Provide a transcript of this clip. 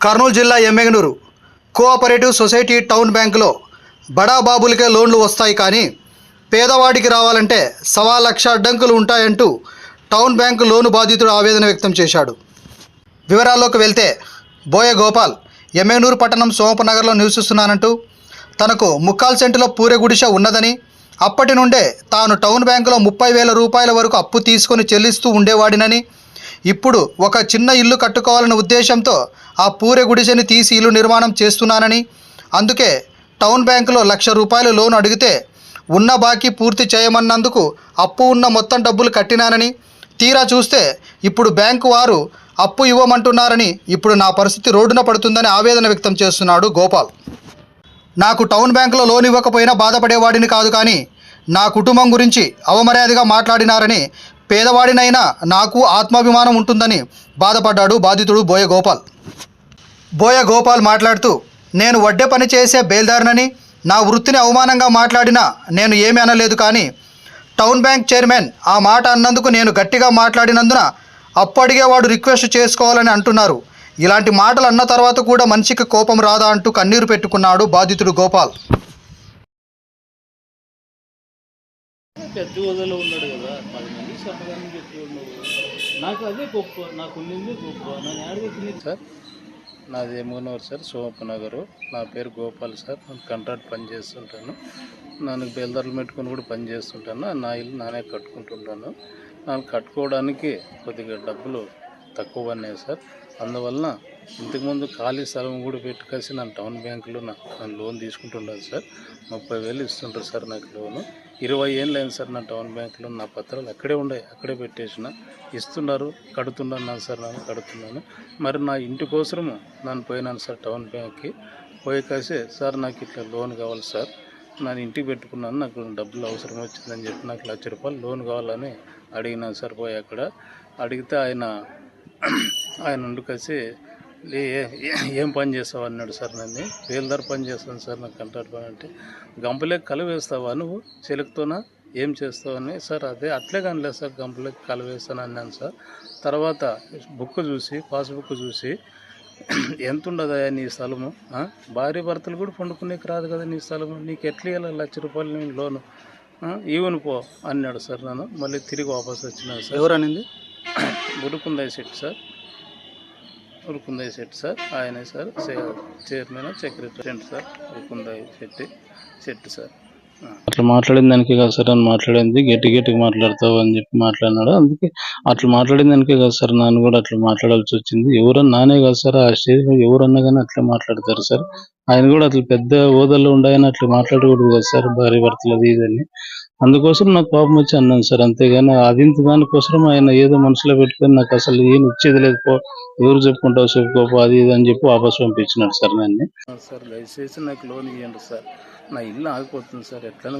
కర్నూలు జిల్లా Yemmiganur. Cooperative society town బ్యాంకులో బడా బాబులకే లోన్లు వస్తాయి కానీ పేదవాడికి రావాలంటే సవా లక్ష అడ్డంకులు ఉంటాయంటూ టౌన్ బ్యాంకు లోను బాధితుడు ఆవేదన వ్యక్తం చేశాడు. వివరాల్లోకి వెళ్తే బోయ గోపాల్ ఎమ్మెనూరు పట్టణం సోమపనగర్లో నివసిస్తున్నానంటూ తనకు ముక్కాల్ సెంటులో పూరెగుడిష ఉన్నదని అప్పటి నుండే తాను టౌన్ బ్యాంకులో ముప్పై వేల రూపాయల వరకు అప్పు తీసుకొని చెల్లిస్తూ ఉండేవాడినని ఇప్పుడు ఒక చిన్న ఇల్లు కట్టుకోవాలనే ఉద్దేశంతో ఆ పూరె గుడిసెని తీసి ఇల్లు నిర్మాణం చేస్తున్నానని. అందుకే టౌన్ బ్యాంకులో లక్ష రూపాయలు లోన్ అడిగితే ఉన్న బాకీ పూర్తి చేయమన్నందుకు అప్పు ఉన్న మొత్తం డబ్బులు కట్టినానని. తీరా చూస్తే ఇప్పుడు బ్యాంకు వారు అప్పు ఇవ్వమంటున్నారని ఇప్పుడు నా పరిస్థితి రోడ్డున పడుతుందని ఆవేదన వ్యక్తం చేస్తున్నాడు గోపాల్. నాకు టౌన్ బ్యాంకులో లోన్ ఇవ్వకపోయినా బాధపడేవాడిని కాదు కానీ నా కుటుంబం గురించి అవమర్యాదగా మాట్లాడినారని పేదవాడినైనా నాకు ఆత్మాభిమానం ఉంటుందని బాధపడ్డాడు బాధితుడు బోయ గోపాల్. బోయ గోపాల్ మాట్లాడుతూ నేను వడ్డే పని చేసే బేల్దారనని నా వృత్తిని అవమానంగా మాట్లాడినా నేను ఏమీ అనలేదు కానీ టౌన్ బ్యాంక్ చైర్మన్ ఆ మాట అన్నందుకు నేను గట్టిగా మాట్లాడినందున అప్పు అడిగేవాడు రిక్వెస్ట్ చేసుకోవాలని అంటున్నారు. ఇలాంటి మాటలు అన్న తర్వాత కూడా మనిషికి కోపం రాదా అంటూ కన్నీరు పెట్టుకున్నాడు బాధితుడు గోపాల్. పెద్ద హోదాలో ఉన్నాడు కదా పది మంది చెప్పడానికి ఎక్కువ ఉన్నావు నాకు అదే గొప్ప నాకు ఉండింది గొప్ప నన్ను సార్ నాది ఎమ్మనూరు సార్ సోమప్ప నగరు. నా పేరు గోపాల్ సార్ నేను కాంట్రాక్ట్ పని చేస్తుంటాను. నన్ను బెల్దర్లు పెట్టుకొని కూడా పని చేస్తుంటాను. నా ఇల్లు నానే కట్టుకుంటుంటాను. నాకు కట్టుకోవడానికి కొద్దిగా డబ్బులు తక్కువ ఉన్నాయి సార్. అందువలన ఇంతకుముందు ఖాళీ స్థలం కూడా పెట్టుకేసి నా టౌన్ బ్యాంకులో నా లోన్ తీసుకుంటున్నాను సార్. ముప్పై వేలు ఇస్తుంటారు సార్ నాకు లోను. ఇరవై ఏళ్ళు అయింది సార్ నా టౌన్ బ్యాంకులో. నా పత్రాలు అక్కడే ఉన్నాయి అక్కడే పెట్టేసిన. ఇస్తున్నారు కడుతున్నాను సార్ నేను కడుతున్నాను. మరి నా ఇంటి కోసము నన్ను పోయినాను సార్ టౌన్ బ్యాంక్కి. పోయి కాసే సార్ నాకు ఇట్లా లోన్ కావాలి సార్. నేను ఇంటికి పెట్టుకున్నాను నాకు డబ్బులు అవసరం వచ్చిందని చెప్పి నాకు లక్ష రూపాయలు లోన్ కావాలని అడిగినాను సార్ పోయి అక్కడ. అడిగితే ఆయన ఆయన ఉండి కలిసి ఏ- పని చేస్తావు అన్నాడు సార్ నన్ను. బేల్దార్ పని చేస్తాను సార్ నాకు కంట్రాక్ట్ పని అంటే. గంపలేకి కలవేస్తావా నువ్వు? చెలుకుతోనా? ఏం చేస్తావు అని. సార్ అదే అట్లే కానిలేదు సార్ గంపలేకి కలవేస్తాను అన్నాను సార్. తర్వాత బుక్ చూసి పాస్బుక్ చూసి ఎంత ఉండదా నీ స్థలము? భార్య భర్తలు కూడా పండుకునేకి రాదు కదా నీ స్థలము? నీకు ఎట్లా ఇవ్వాలి లక్ష రూపాయలు నేను లోను. ఈవెన్ పో అన్నాడు సార్ నన్ను. మళ్ళీ తిరిగి వాపస్ వచ్చినాను సార్. ఎవరనింది ఉరుకుందయ్య శెట్టి సార్. ఉరుకుందయ్య శెట్టి సార్ ఆయనే sir chairman secretary sir Urukundayya Shetty Shetty sir. అట్లా మాట్లాడిన దానికే కదా సార్ అని మాట్లాడింది గట్టి గట్టిగా మాట్లాడతావు అని చెప్పి మాట్లాడినాడు. అందుకే అట్లా మాట్లాడిన దానికే కదా సార్ నాన్న కూడా అట్లా మాట్లాడాల్సి వచ్చింది. ఎవరన్నా నానే కదా సార్ ఆ స్టేజ్లో ఎవరన్నా కానీ అట్లా మాట్లాడతారు సార్. ఆయన కూడా అట్లా పెద్ద హోదాలో ఉండాయని అట్లా మాట్లాడకూడదు కదా సార్ భార్య భర్తలు అది ఇది అని అందుకోసం నాకు కోపం వచ్చి అన్నాను సార్ అంతేగాని అది దానికోసం ఆయన ఏదో మనసులో పెట్టుకొని నాకు అసలు ఏం ఇచ్చేది లేదు పో ఎవరు చెప్పుకుంటావు చెప్పుకోపో అది ఇది అని చెప్పి వాపస్ పంపించినాడు సార్ నన్ను. సార్ దయచేసి నాకు లోన్ ఇవ్వండి సార్. నా ఇల్లు ఆగిపోతుంది సార్ ఎట్లా